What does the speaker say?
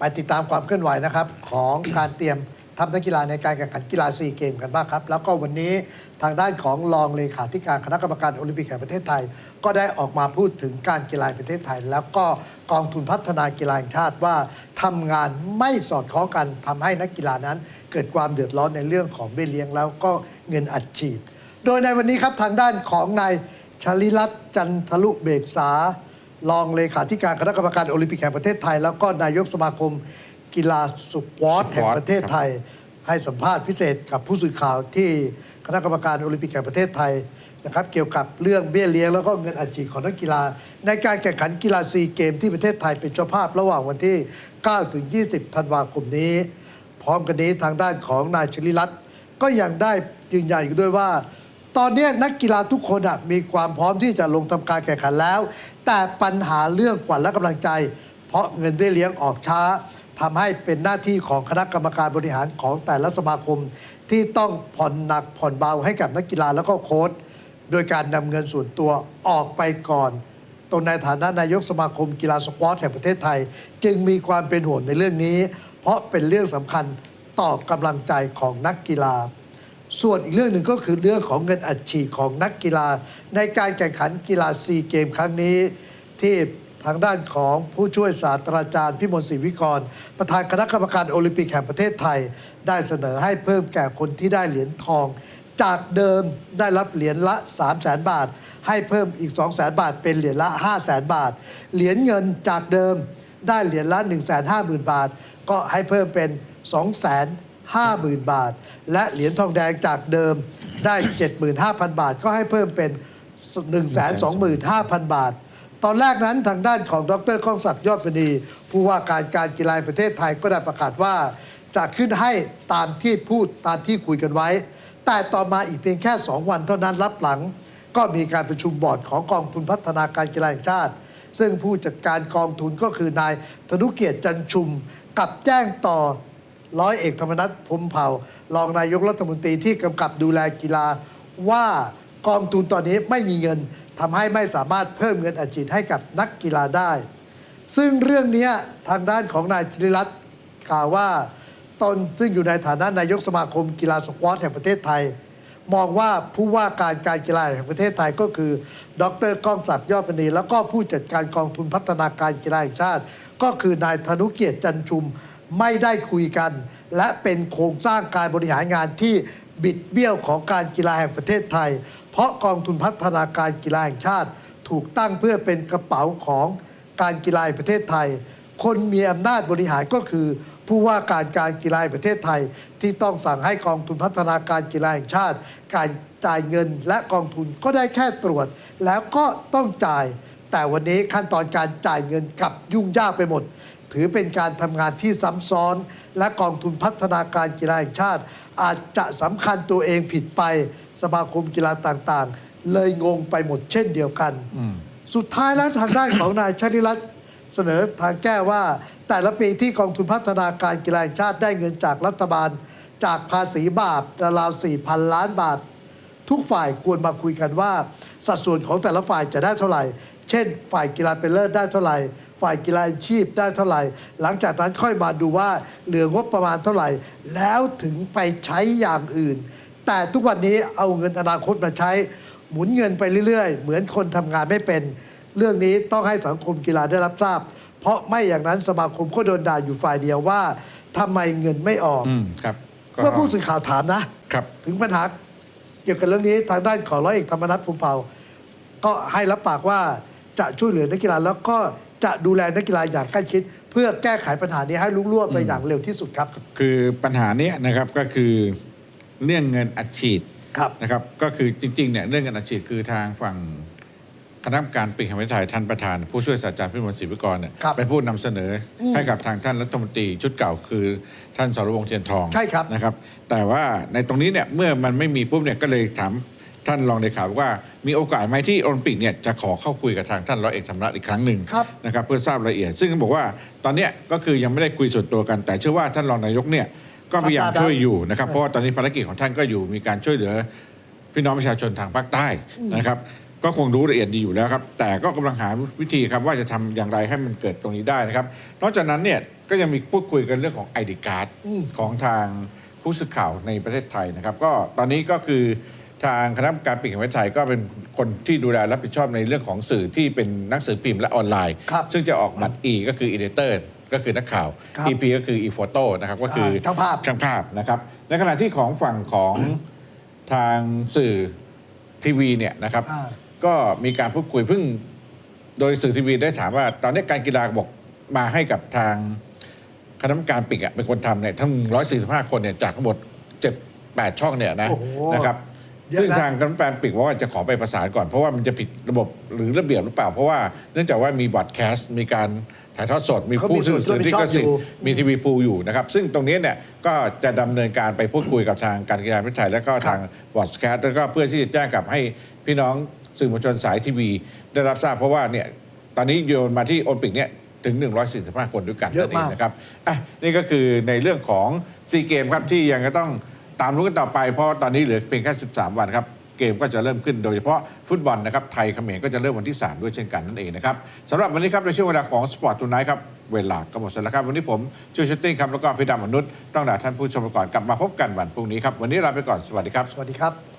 ไปติดตามความเคลื่อนไหวนะครับ ของการเตรียมทัพนักกีฬาในการแข่งขันกีฬาซีเกมกันบ้างครับ แล้วก็วันนี้ทางด้านของรองเลขาธิการคณะกรรมการโอลิมปิกแห่งประเทศไทย ก็ได้ออกมาพูดถึงการกีฬาประเทศไทย แล้วก็กองทุนพัฒนากีฬาแห่งชาติว่าทำงานไม่สอดคล้องกันทำให้นักกีฬานั้น เกิดความเดือดร้อนในเรื่องของเบี้ยเลี้ยงแล้วก็เงินอัดฉีด โดยในวันนี้ครับทางด้านของนายชลิรัตน์จันทลุเบกษา รองเลขาธิการคณะกรรมการโอลิมปิกแห่งประเทศไทย แล้วก็นายกสมาคมกีฬาสุควอตสควอตแห่งประเทศไทย ให้สัมภาษณ์พิเศษกับผู้สื่อข่าวที่คณะกรรมการโอลิมปิกแห่งประเทศไทยนะครับเกี่ยวกับเรื่องเบี้ยเลี้ยงแล้วก็เงินอัดฉีดของนักกีฬา ในการแข่งขันกีฬาซีเกมที่ประเทศไทยเป็นเจ้าภาพระหว่างวันที่ 9 ถึง 20 ธันวาคมนี้ พร้อมกันนี้ทางด้านของนายชลิรัตน์ก็ยังได้ยืนยันอีกด้วยว่า ตอนนี้นักกีฬาทุกคนมีความพร้อมที่จะลงทำการแข่งขันแล้ว แต่ปัญหาเรื่องขวัญและกำลังใจ เพราะเงินเบี้เลี้ยงออกช้าทำให้เป็นหน้าที่ของคณะกรรมการบริหารของแต่ละสมาคม ที่ต้องผ่อนหนักผ่อนเบาให้กับนักกีฬาแล้วก็โค้ชโดยการนำเงินส่วนตัวออกไปก่อนตนในฐานะนายกสมาคมกีฬาสควอตแห่งประเทศไทย จึงมีความเป็นห่วงในเรื่องนี้ เพราะเป็นเรื่องสำคัญต่อกำลังใจของนักกีฬา ส่วนอีกเรื่องหนึ่งก็คือเรื่องของเงินอัดฉีดของนักกีฬา ในการแข่งขันกีฬาซีเกมครั้งนี้ ที่ทางด้านของผู้ช่วยศาสตราจารย์พิมลศรีวิกร ประธานคณะกรรมการโอลิมปิกแห่งประเทศไทย ได้เสนอให้เพิ่มแก่คนที่ได้เหรียญทอง จากเดิมได้รับเหรียญละ 3 0 0แสนบาท ให้เพิ่มอีก 2 0 0แสนบาท เป็นเหรียญละ 5 0 0แสนบาท เหรียญเงินจากเดิมได้เหรียญละ 1 5 0 0 0 0 บาท ก็ให้เพิ่มเป็น2 5 0 0 0 0 บาท และเหรียญทองแดงจากเดิมได้ 75,000 บาท ก็ให้เพิ่มเป็น 125,000 บาท ตอนแรกนั้นทางด้านของดรก้องศักดิ์ยอดพนีผู้ว่าการการกีฬาแห่งประเทศไทยก็ได้ประกาศว่า จะขึ้นให้ตามที่พูดตามที่คุยกันไว้ แต่ต่อมาอีกเพียงแค่ 2 วันเท่านั้นรับหลัง ก็มีการประชุมบอร์ดของกองทุนพัฒนาการกีฬาแห่งชาติ ซึ่งผู้จัดการกองทุนก็คือนายธนุเกียรติจันชุมกับแจ้งต่อ ร้อยเอกธรรมนัฐพมเผ่ารองนายกรัฐมนตรีที่กำกับดูแลกีฬาว่ากองทุนตอนนี้ไม่มีเงินทำให้ไม่สามารถเพิ่มเงินอัดฉีดให้กับนักกีฬาได้ ซึ่งเรื่องนี้ทางด้านของนายชริรัตน์กล่าวว่าตนซึ่งอยู่ในฐานะนายกสมาคมกีฬาสควอตแห่งประเทศไทย มองว่าผู้ว่าการการกีฬาแห่งประเทศไทยก็คือ ดรก้องศักดิ์ยอดพนีแล้วก็ผู้จัดการกองทุนพัฒนาการกีฬาแห่งชาติ ก็คือนายธนุเกียรติจันชุม ไม่ได้คุยกัน และเป็นโครงสร้างการบริหารงานที่บิดเบี้ยวของการกีฬาแห่งประเทศไทย เพราะกองทุนพัฒนาการกีฬาแห่งชาติ ถูกตั้งเพื่อเป็นกระเป๋าของการกีฬาแห่งประเทศไทย คนมีอำนาจบริหารก็คือ ผู้ว่าการการกีฬาแห่งประเทศไทย ที่ต้องสั่งให้กองทุนพัฒนาการกีฬาแห่งชาติ การจ่ายเงินและกองทุนก็ได้แค่ตรวจ แล้วก็ต้องจ่าย แต่วันนี้ขั้นตอนการจ่ายเงินกลับยุ่งยากไปหมด ถือเป็นการทำงานที่ซ้ำซ้อน และกองทุนพัฒนาการกีฬาแห่งชาติ อาจจะสำคัญตัวเองผิดไปสมาคมกีฬาต่างๆ เลยงงไปหมดเช่นเดียวกัน สุดท้ายแล้วทางด้านของนายชนิรัตน์เสนอทางแก้ว่า แต่ละปีที่กองทุนพัฒนาการกีฬาแห่งชาติได้เงินจากรัฐบาล จากภาษีบาปราวๆ4,000ล้านบาท ทุกฝ่ายควรมาคุยกันว่า สัดส่วนของแต่ละฝ่ายจะได้เท่าไหร่ เช่น ฝ่ายกีฬาเป็นเลิศได้เท่าไหร่ ฝ่ายกีฬาอาชีพได้เท่าไหร่ หลังจากนั้นค่อยมาดูว่าเหลืองบประมาณเท่าไหร่ แล้วถึงไปใช้อย่างอื่น แต่ทุกวันนี้เอาเงินอนาคตมาใช้ หมุนเงินไปเรื่อยๆ เหมือนคนทำงานไม่เป็น เรื่องนี้ต้องให้สังคมกีฬาได้รับทราบ เพราะไม่อย่างนั้นสมาคมก็โดนด่าอยู่ฝ่ายเดียวว่าทำไมเงินไม่ออกอืมครับก็เมื่อผู้สื่อข่าวถามนะ ครับ ถึงปัญหาเกี่ยวกับเรื่องนี้ทางด้านของร้อยเอกธรรมนัฐพรหมเผ่า ก็ให้รับปากว่าจะช่วยเหลือนักกีฬาแล้วก็ จะดูแลนักกีฬาอย่างใกล้ชิด เพื่อแก้ไขปัญหานี้ให้ลุล่วงไปอย่างเร็วที่สุดครับ คือปัญหาเนี้ยนะครับก็คือเรื่องเงินอัดฉีดครับนะครับก็คือจริงๆเนี่ยเรื่องเงินอัดฉีดคือทางฝั่งคณะกรรมการปีแห่งประเทศไทยท่านประธาน ผู้ช่วยศาสตราจารย์พิมลศรีวิกรเนี่ยครับเป็นผู้นำเสนออให้กับทางท่านรัฐมนตรีชุดเก่าคือท่านสรวงศ์เทียนทองใช่ครับ นะครับ แต่ว่าในตรงนี้เนี่ยเมื่อมันไม่มีปุ๊บเนี่ยก็เลยถาม ท่านรองเลขาว่ามีโอกาสไหมที่โอลิมปิกเนี่ยจะขอเข้าคุยกับทางท่านร้อยเอกธรรมนัฐอีกครั้งหนึ่งครับนะครับเพื่อทราบรายละเอียด ซึ่งเขาบอกว่าตอนเนี้ยก็คือยังไม่ได้คุยส่วนตัวกัน แต่เชื่อว่าท่านรองนายกเนี่ยก็พยายามช่วยอยู่นะครับเพราะว่าตอนนี้ภารกิจของท่านก็อยู่มีการช่วยเหลือพี่น้องประชาชนทางภาคใต้นะครับก็คงรู้ละเอียดดีอยู่แล้วครับ แต่ก็กำลังหาวิธีครับว่าจะทำอย่างไรให้มันเกิดตรงนี้ได้นะครับ นอกจากนั้นเนี่ยก็ยังมีพูดคุยกันเรื่องของ ID card อืมของทางผู้สื่อข่าวในประเทศไทยนะครับ ก็ตอนนี้ก็คือ ทางคณะกรรมการปิดแห่งประเทศไทยก็เป็นคนที่ดูแลรับผิดชอบในเรื่องของสื่อที่เป็นหนังสือพิมพ์และออนไลน์ ครับซึ่งจะออกบัตร E ก็คือ editor ก็คือนักข่าว ครับ EP ก็คือ e photo นะครับก็คืออาช่างภาพ ช่างภาพนะครับ ในขณะที่ของฝั่งของทางสื่อทีวีเนี่ยนะครับ อ่า ก็มีการพูดคุยเพิ่ง โดยสื่อทีวีได้ถามว่า ตอนนี้การกีฬาบอกมาให้กับทางคณะกรรมการปิกอะเป็นคนทำเนี่ยทั้ง 145 คนเนี่ยจากทั้งหมด 7 8 ช่องเนี่ยนะโอ้โหนะครับเยอะนะ ซึ่งทางคณะกรรมการปิกบอกว่าจะขอไปประสานก่อน เพราะว่ามันจะผิดระบบหรือระเบียบหรือเปล่า เพราะว่าเนื่องจากว่ามีบอดแคสต์มีการถ่ายทอดสดมีเขาผู้มีส่ถืวนอรับผิลิดชอบขสิทอยู่ธิ์มีทีวีพูอยู่นะครับ ซึ่งตรงนี้เนี่ยก็จะดำเนินการไปพูดคุยกับทางการกีฬาแห่งประเทศไทย แล้วก็ทางบอดแคสต์แล้วก็เพื่อที่จะแจ้งกลับให้พี่น้องสื่อมวลชนสายทีวี ได้รับทราบเพราะว่าเนี่ยตอนนี้โยนมาที่โอลิมปิกเนี่ยถึง 145 คนด้วยกันเยอะมากนั่นงนะครับอะนี่ก็คือในเรื่องของซีเกมครับที่ยังจะต้อง ตามรู้กันต่อไปเพราะตอนนี้เหลือเพียงแค่ 13 วันครับเกมก็จะเริ่มขึ้นโดยเฉพาะฟุตบอลนะครับไทยเขมรก็จะเริ่มวันที่ 3 ด้วยเช่นกันนั่นเองนะครับสำหรับวันนี้ครับในช่วงเวลาของสปอร์ตทูไนท์ครับ เวลาก็หมดแล้วครับ วันนี้ผมชูชิตติ้งครับแล้วก็พี่ดำมนุษย์ต้องลาท่านผู้ชมไปก่อนกลับมาพบกันวันพรุ่งนี้ครับวันนี้ลาไปก่อนสวัสดีครับ สวัสดีครับ